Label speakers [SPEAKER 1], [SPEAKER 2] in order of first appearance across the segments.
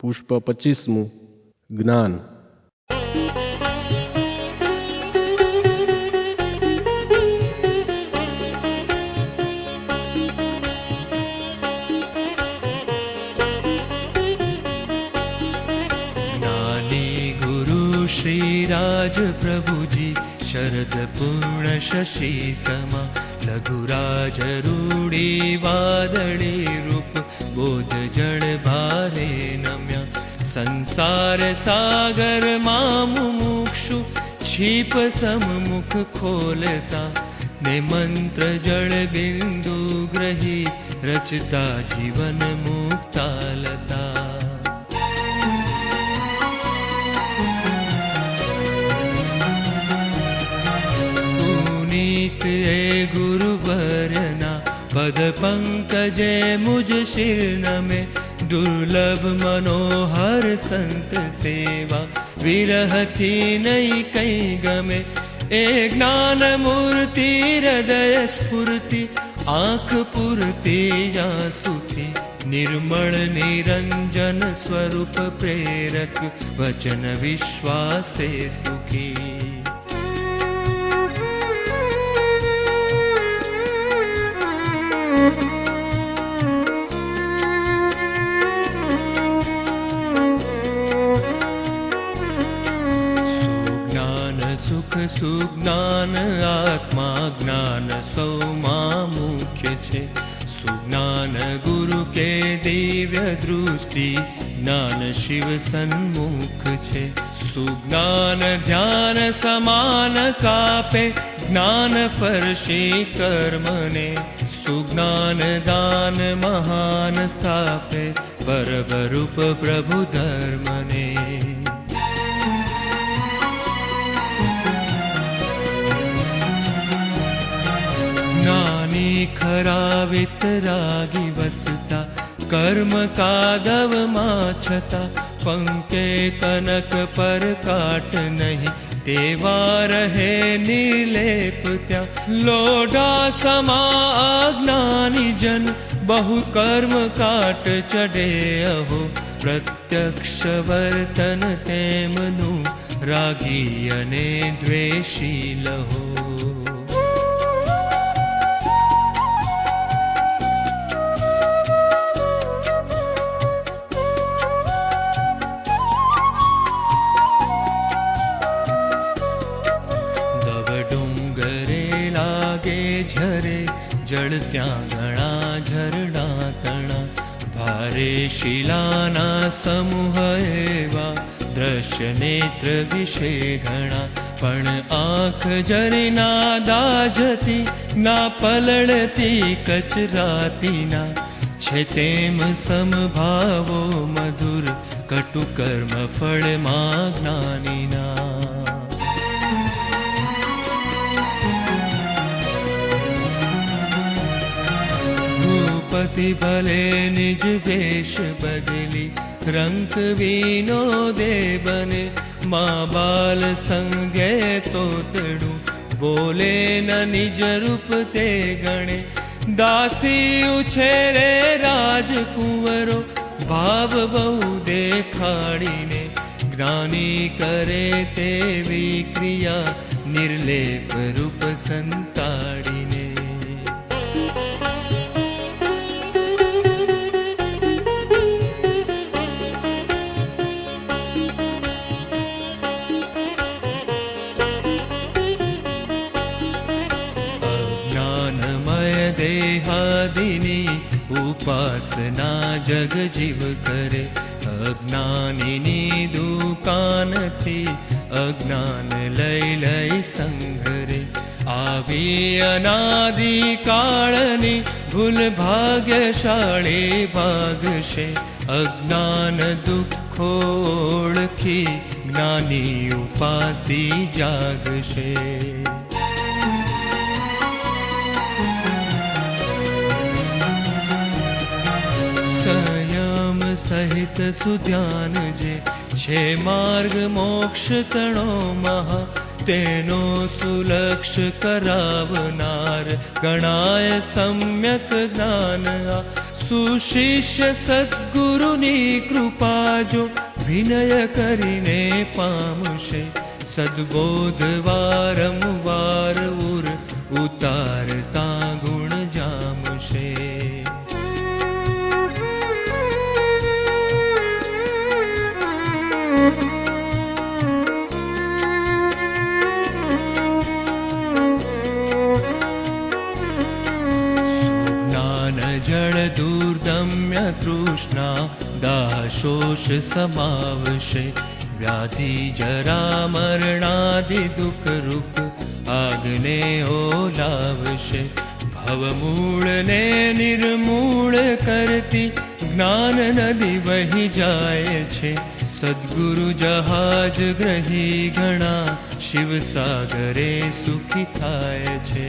[SPEAKER 1] પુષ્પ પચીસમું જ્ઞાન
[SPEAKER 2] ज्ञानी गुरु श्रीराज प्रभुजी शरद पूर्ण शशि समा लघुराज रूढी वादळे रूप बोध जळ भारे नम्या सागर मामुक्षु क्षीप सममुखलता निमन्त्र जल ग्रही रचता ए गुरु भरना पद पङ्कजे मुज शिर में દુર્લભ મનોહર સંત સેવા વિરહથી નહીં કંઈ ગમે એ જ્ઞાન મૂર્તિ હૃદય સ્ફૂર્તિ આંખ પૂરતી સુથી નિર્મળ નિરંજન સ્વરૂપ પ્રેરક વચન વિશ્વાસે સુખી આત્મા જ્ઞાન સૌમાં મુખ્ય છે. સુજ્ઞાન ગુરુ કે દિવ્ય દૃષ્ટિ, જ્ઞાન શિવ સન્મુખ છે. સુજ્ઞાન ધ્યાન સમાન કાપે, જ્ઞાન ફરશી કર્મને. સુજ્ઞાન દાન મહાન સ્થાપે પરબરૂપ પ્રભુ ધર્મને. ज्ञानी खरा वितरागि वसुता कर्म कादव माछता छा पङ्क्ते कनकपर काट नहीं देवा रहे वा त्या। लोडा समा अज्ञानी जन बहु कर्म काट चढ़े अहो। प्रत्यक्ष वर्तन तेमनु रागी अने द्वेषी लहो। જળ ત્યાં ઘણા ઝરણા તણા. ભારે શિલાના સમૂહ એવા, દ્રશ્ય નેત્ર વિશે ઘણા. પણ આંખ જરીના દાજતી, ના પલળતી કચરાતી ના છે તેમ સમભાવો મધુર કટુ કર્મ ફળમાં જ્ઞાનીના. ભૂપતિ ભલે નિજ વેશ બદલી રંક વિનો દે બને મા બાલ સંગે તોતડું બોલે ન નિજ રૂપ તે ગણે દાસી ઉછેરે રાજકુંવરો ભાવ બહુ દેખાડીને જ્ઞાની કરે તેવી ક્રિયા નિર્લેપ રૂપ સંતાડીને જગ જીવ કરે અજ્ઞાનીની દુકાનથી અજ્ઞાન લઈ લઈ સંઘરે આવી અનાદિ કાળની ભૂલ ભાગ્યશાળી ભાગશે અજ્ઞાન દુઃખો ઓળખી જ્ઞાની ઉપાસી જાગશે સુધ્યાન જે છે માર્ગ મોક્ષ તણો મહા તેનો સુલક્ષ કરાવનાર ગણાય સમ્યક જ્ઞાન સુશિષ્ય સદગુરુની કૃપા જો વિનય કરીને પામશે સદબોધ વારંવાર તૃષ્ણા દાશોષ સમાવશે વ્યાધિ જરા મરણાદિ દુઃખ રૂપ આગને ઓલાવશે ભવમૂળને નિર્મૂળ કરતી જ્ઞાન નદી વહી જાય છે સદગુરુ જહાજ ગ્રહી ઘણા શિવસાગરે સુખી થાય છે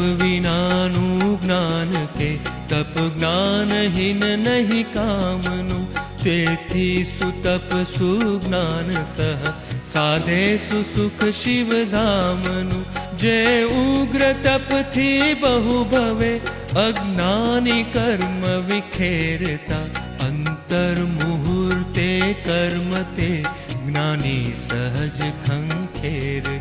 [SPEAKER 2] સુતપ વિનાનું જ્ઞાન કે તપ જ્ઞાનહીન નહીં કામનું તેથી સુતપ સુજ્ઞાન સહ સાધે સુસુખ શિવધામનું જે ઉગ્ર તપથી બહુ ભવે અજ્ઞાની કર્મ વિખેરતા અંતર મુહૂર્તે કર્મ તે જ્ઞાની સહજ ખંખેરતા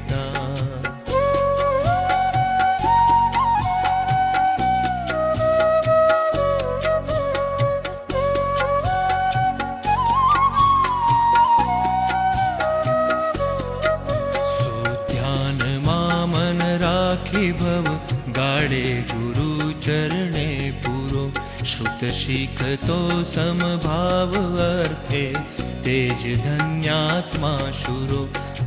[SPEAKER 2] શીખતો સમભાવ અર્થે તેજ ધન્યાત્મા શુરો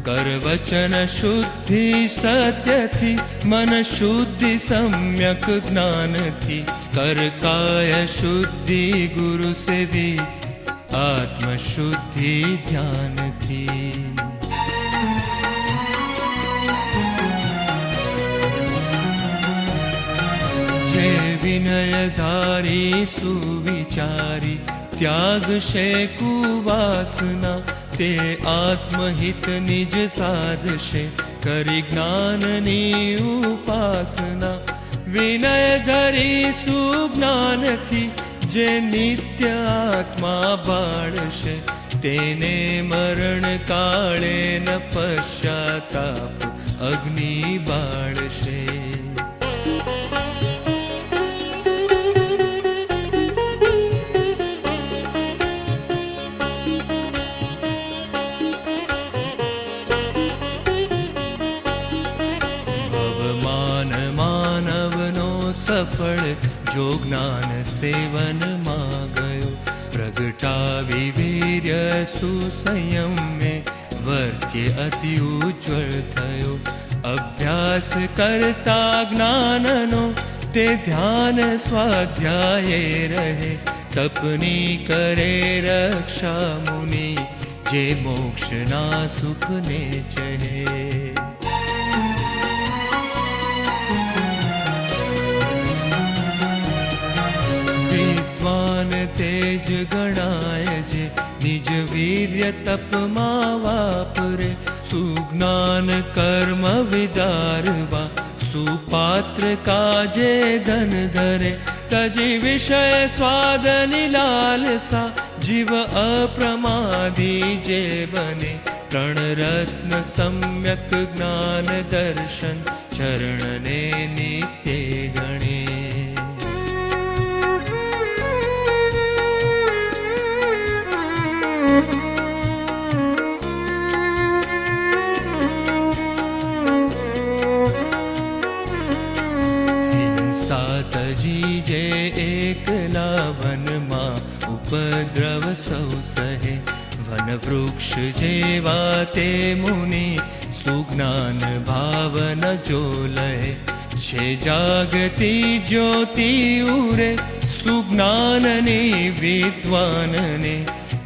[SPEAKER 2] કરવચન શુદ્ધિ સત્યથી મન શુદ્ધિ સમ્યક જ્ઞાનથી કરકાય શુદ્ધિ ગુરુ સેવી આત્મશુદ્ધિ ધ્યાનથી જે વિનયધારી, સુવિચારી ત્યાગશે કુવાસના, તે આત્મહિત નિજ સાધશે, કરી જ્ઞાનની ઉપાસના. વિનય ધરી સુજ્ઞાનથી જે નિત્ય આત્મા બાળશે, તેને મરણ કાળે ન પશ્ચાતાપ અગ્નિ બાળશે. ભવમાન માનવનો સફળ જો જ્ઞાન સેવનમાં ગયો પ્રગટાવી વીર્ય સુસંયમ મેં વર્ત્ય અતિ ઉજ્જવળ થયો અભ્યાસ કરતા જ્ઞાનનો તે ધ્યાન સ્વાધ્યાયે રહે તપની કરે રક્ષા મુનિ જે મોક્ષના સુખને ચહે તેજ ગણાય જે નિજ વીર્ય તપમાં વાપરે સુજ્ઞાન કર્મ વિદારવા સુપાત્ર કાજે ધન ધરે તજી વિષય સ્વાદની લાલસા જીવ અપ્રમાદી જે બને ત્રણ રત્ન સમ્યક જ્ઞાન દર્શન ચરણને નિત્ય હિંસા તજી જે એકલા વનમાં ઉપદ્રવ સૌ સહે વન વૃક્ષ જેવા તે મુનિ સુજ્ઞાન ભાવન જો લહે છે જાગતી જ્યોતિ ઉરે સુજ્ઞાનની વિદ્વાનને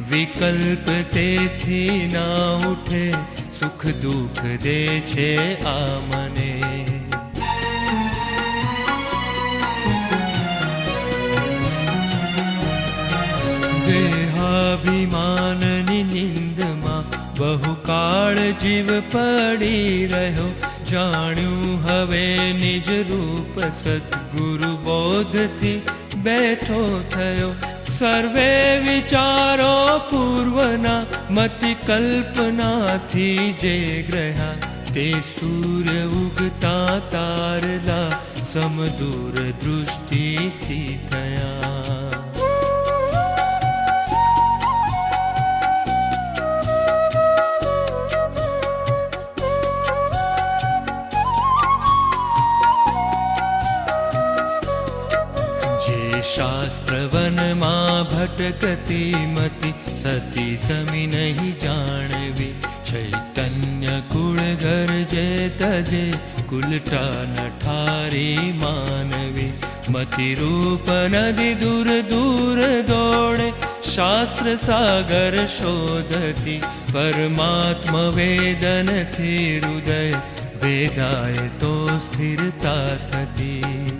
[SPEAKER 2] વિકલ્પ તેથી ના ઉઠે સુખ દુઃખ દે છે આ મને દેહાભિમાનની નિંદમાં બહુ કાળ જીવ પડી રહ્યો. જાણ્યું હવે નિજ રૂપ સદગુરુ બોધથી બેઠો થયો. સર્વે વિચારો પૂર્વના, મતિ કલ્પનાથી જે ગ્રહ્યા. તે સૂર્ય ઉગતા તારલા, સમદૂર દૃષ્ટિથી થયા. જે શાસ્ત્ર વનમાં ભટકતી મતિ સતી સમી નહીં જાણવી ચૈતન્ય કુળ ઘર જે તજે કુલટા નઠારી માનવી મતિ રૂપ નદી દૂર દૂર દોડે શાસ્ત્ર સાગર શોધતી પરમાત્મ વેદનથી હૃદય વેદાય તો સ્થિરતા થતી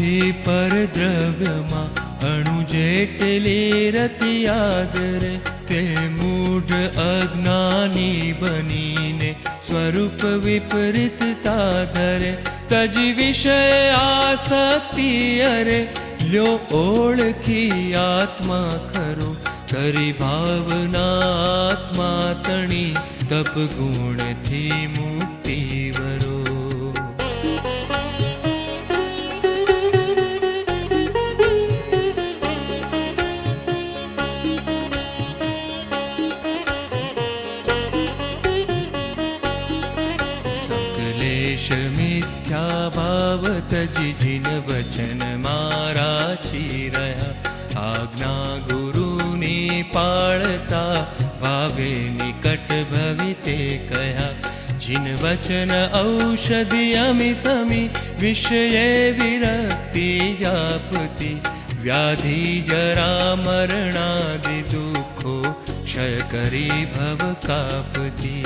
[SPEAKER 2] મોહથી પરદ્રવ્યમાં અણુ જેટલી રતિ આદર તે મૂઢ અજ્ઞાની બનીને સ્વરૂપ વિપરીતતા ધરે તજ વિષય આસક્તિ અરે લ્યો ઓળખી આત્મા ખરો. કરી ભાવના આત્મા તણી, તપ ગુણથી મુક્તિ આવત જીજીન વચન મારા છી રહ્યા આજ્ઞા ગુરુની પાળતા ભાવે નિકટ ભવિતે કયા જીન વચન ઔષધિ અમી સમી વિષયે વિરક્તિ આપતી વ્યાધિ જરા મરણાદિ દુઃખો ક્ષય કરી ભવ કાપતી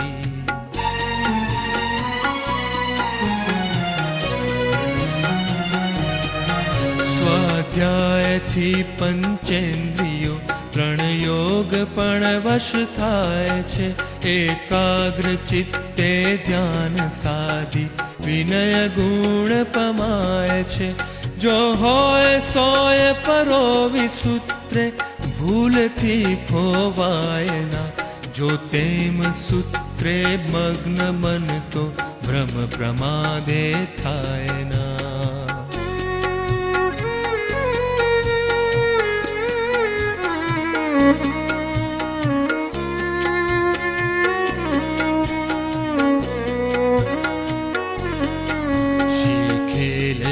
[SPEAKER 2] સ્વાધ્યાયથી પંચેન્દ્રિયો ત્રણ યોગ પણ વશ થાય છે. એકાગ્ર ચિત્તે ધ્યાન સાધી વિનય ગુણ પમાય છે. જો હોય સોય પરો વિસૂત્રે, ભૂલથી ખોવાય ના. જો તેમ સૂત્રે મગ્ન મન તો ભ્રમ પ્રમાદે થાય ના.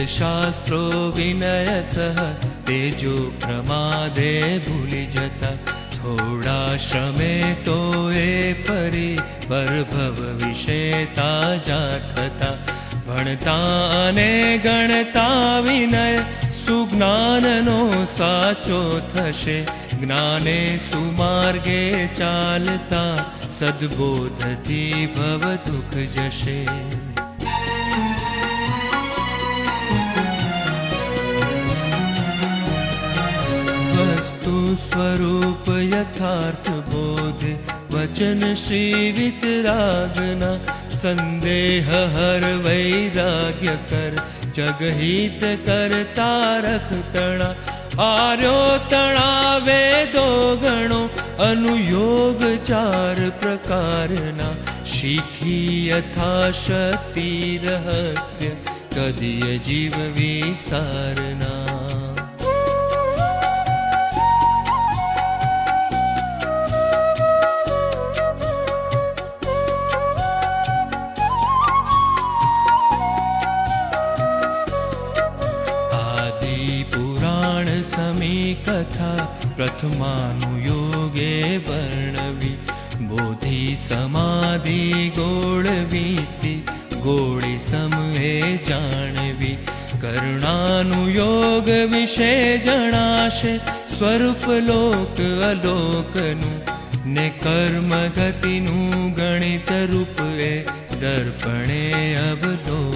[SPEAKER 2] શાસ્ત્રો વિનય સહ તેજો પ્રમાદે ભૂલી જતા થોડા શ્રમે તો એ પરી પરભવ વિશે તાજા થતા ભણતા અને ગણતા વિનય સુજ્ઞાનનો સાચો થશે જ્ઞાને સુમાર્ગે ચાલતા સદબોધથી ભવ દુઃખ જશે વસ્તુ સ્વરૂપ યથાર્થ બોધ વચન શ્રી વિતરાગના સંદેહ હર વૈરાગ્ય કર જગહિત કર તારક તણા આર્યો તણા વેદો ગણો અનુયોગ ચાર પ્રકારના શીખી યથાશક્તિ રહસ્ય કદીય જીવ વિસારના કથા પ્રથમાનું યોગે વર્ણવી બોધિ સમાધિ ગોળવીતી ગોળી સમયે જાણવી કરુણાનું યોગ વિશે જણાશે સ્વરૂપ લોક અલોકનું ને કર્મ ગતિનું ગણિત રૂપ દર્પણે અવલોક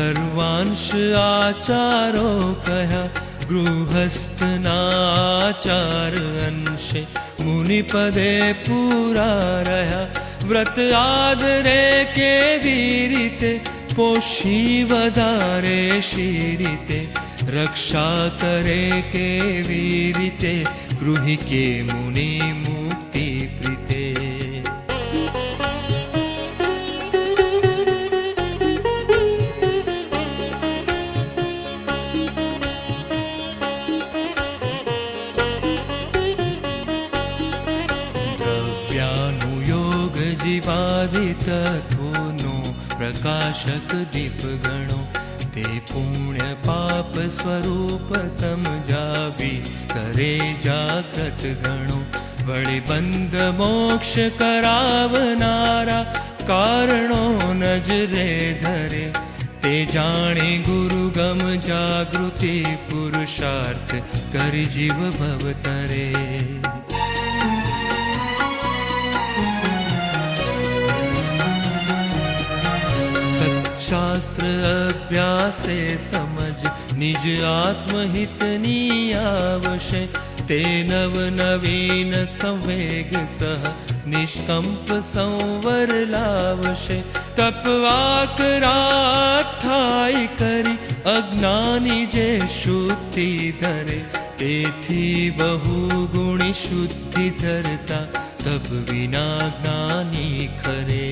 [SPEAKER 2] સર્વાંશ આચારો કહ્યા ગૃહસ્થના આચાર અંશે મુનિપદે પૂરા રહ્યા વ્રત આદરે કેવી રીતે પોષી વધારે શી રીતે રક્ષા કરે કેવી રીતે ગૃહિકે મુનિ મુનિ પ્રકાશક દીપ ગણો તે પુણ્ય પાપ સ્વરૂપ સમજાવી કરે જાગૃત ગણો વળી બંધ મોક્ષ કરાવનારા કારણો નજરે ધરે તે જાણે ગુરુ ગમ જાગૃતિ પુરુષાર્થ કરી જીવ ભવતરે સત્શાસ્ત્ર અભ્યાસે સમજ નિજ આત્મહિતની આવશે તે નવ નવીન સંવેગ સહ નિષ્કંપ સંવર લાવશે તપવાકરાઠાઈ કરી અજ્ઞાની જે શુદ્ધિ ધરે તેથી બહુ ગુણી શુદ્ધિ ધરતા તપ વિના જ્ઞાની ખરે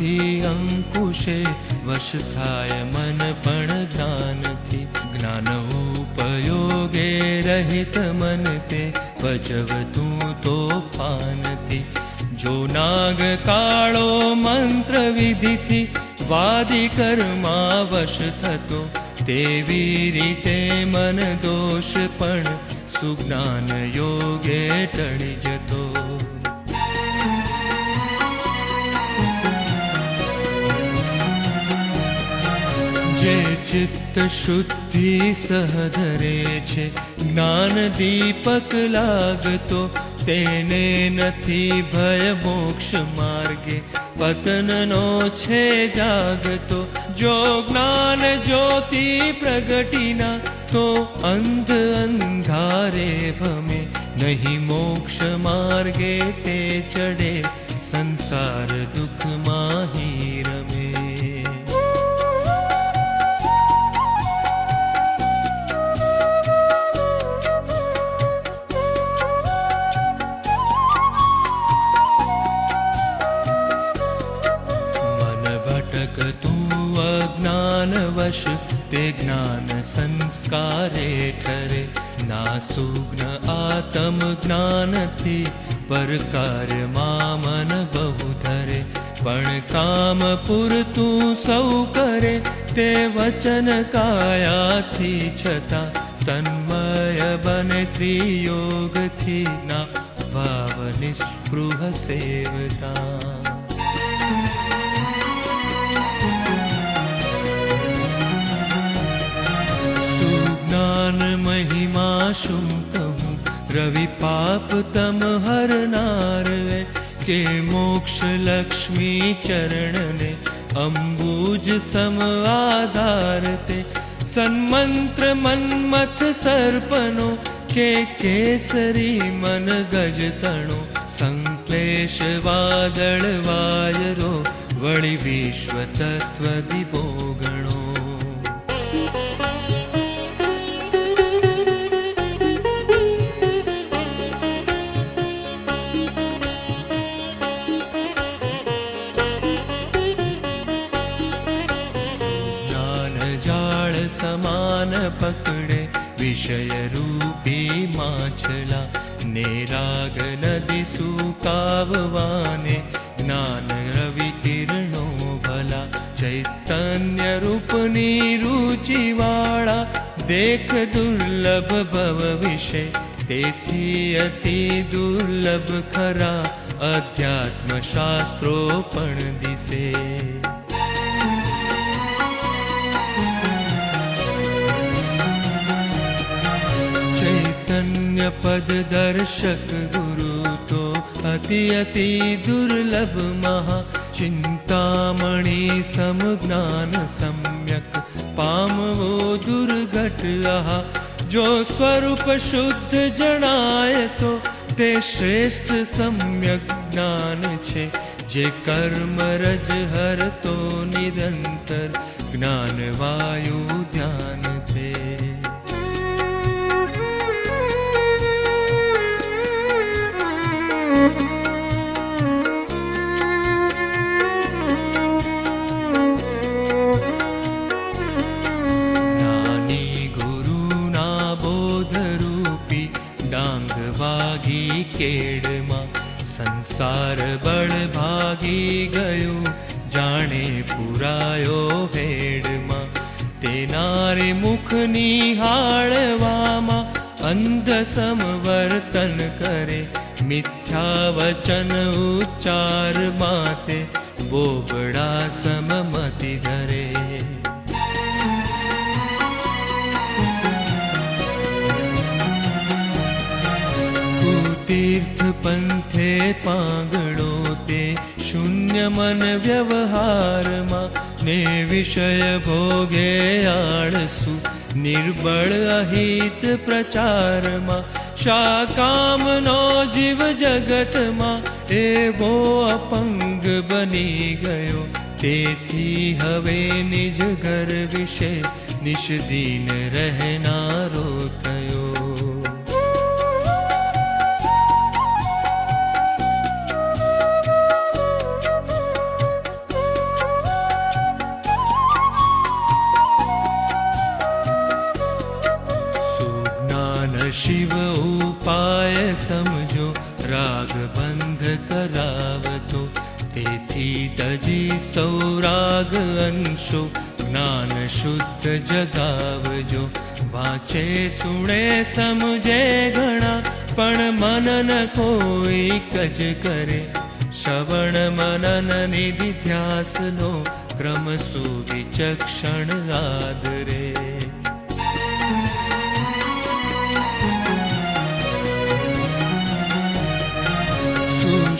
[SPEAKER 2] હાથી અંકુશે વશ થાય મન પણ જ્ઞાનથી. જ્ઞાન ઉપયોગે રહિત મન તે ભજવતું તોફાનથી. જો નાગ કાળો મંત્ર વિધિથી વાદી કર્મા વશ થતો, તેવી રીતે મન દોષ પણ સુજ્ઞાન યોગે ટળી જતો. જે ચિત્ત શુદ્ધિ સહધરે છે જ્ઞાન દીપક લાગતો તેને નથી ભય મોક્ષ માર્ગે પતનનો છે જાગતો જો જ્ઞાન જ્યોતિ પ્રગટીના તો અંધ અંધારે ભમે નહીં મોક્ષ માર્ગે તે ચડે સંસાર દુઃખ હી અજ્ઞાનવશ તે જ્ઞાન સંસ્કારે ઠરે ના સુગ્ન આતમ જ્ઞાનથી પર કાર્યમાં મન બહુ ધરે પણ કામ પૂરતું સૌ કરે તે વચન કાયાથી છતાં તન્મય બને ત્રિયોગથી ના ભાવ નિસ્પૃહ સેવતા સુજ્ઞાન મહિમા શું કહું? રવિ પાપ તમ હરનાર વે કે મોક્ષ લક્ષ્મી ચરણને અંબુજ સમ આધાર તે સન્મંત્ર મન્મથ સર્પનો, કે કેસરી મન ગજ તણો સંક્લેશ વાદળ વાયરો जयरूपी मा निराग नदिवाने ज्ञान रवि भला चैतन्यपनिरुचिवाला देख दुर्लभ भव विषय तेति अति दुर्लभ खरा अध्यात्मशास्त्रोपण दिसे। તેથી અતિ દુર્લભ ખરા અધ્યાત્મ શાસ્ત્રો પણ દિશે પદ દર્શક ગુરુ તો અતિ અતિ દુર્લભ મહા ચિંતામણી સમજ્ઞાન સમ્યક પામવો દુર્ઘટ આહા જો સ્વરૂપ શુદ્ધ જણાય તો તે શ્રેષ્ઠ સમ્યક જ્ઞાન છે જે કર્મ રજ હરતો નિરંતર જ્ઞાન વાયુ ધ્યાન કેડમાં સંસાર બળ ભાગી ગયું જાણે પુરાયો હેડમાં તેનારે મુખ નિહાળવામાં અંધ સમવર્તન કરે મિથ્યા વચન ઉચ્ચાર માતે બોબડા સમમતિ ધરે પંથે પાંગડો તે શૂન્ય મન વ્યવહારમાં ને વિષય ભોગે આળસુ. નિર્બળ અહિત પ્રચારમાં શા કામનો જીવ જગતમાં એવો અપંગ બની ગયો. તેથી હવે નિજ ઘર વિશે નિષ્દીન રહેનારો થયો. શિવ ઉપાય સમજો રાગ બંધ કરાવતો તેથી તજી સૌરાગ અંશો જ્ઞાન શુદ્ધ જગાવજો વાંચે સુણે સમજે ઘણા પણ મનન કોઈ કજ કરે શ્રવણ મનન નિધિ ધ્યાસનો ક્રમ સુવિચક્ષણ આદરે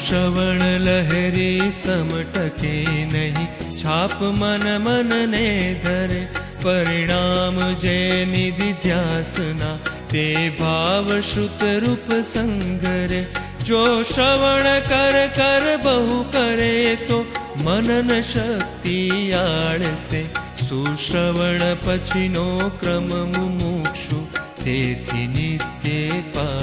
[SPEAKER 2] સુશ્રવણ લહેરી સમટકે નહીં છાપ મન મનને ધરે પરિણામ જે નિધિ ધ્યાસના તે ભાવ શ્રુત રૂપ સંગરે જો શ્રવણ કર કર બહુ કરે તો મનન શક્તિ આળસે સુશ્રવણ પછીનો ક્રમ મુમુક્ષુ તેથી નિત્ય પા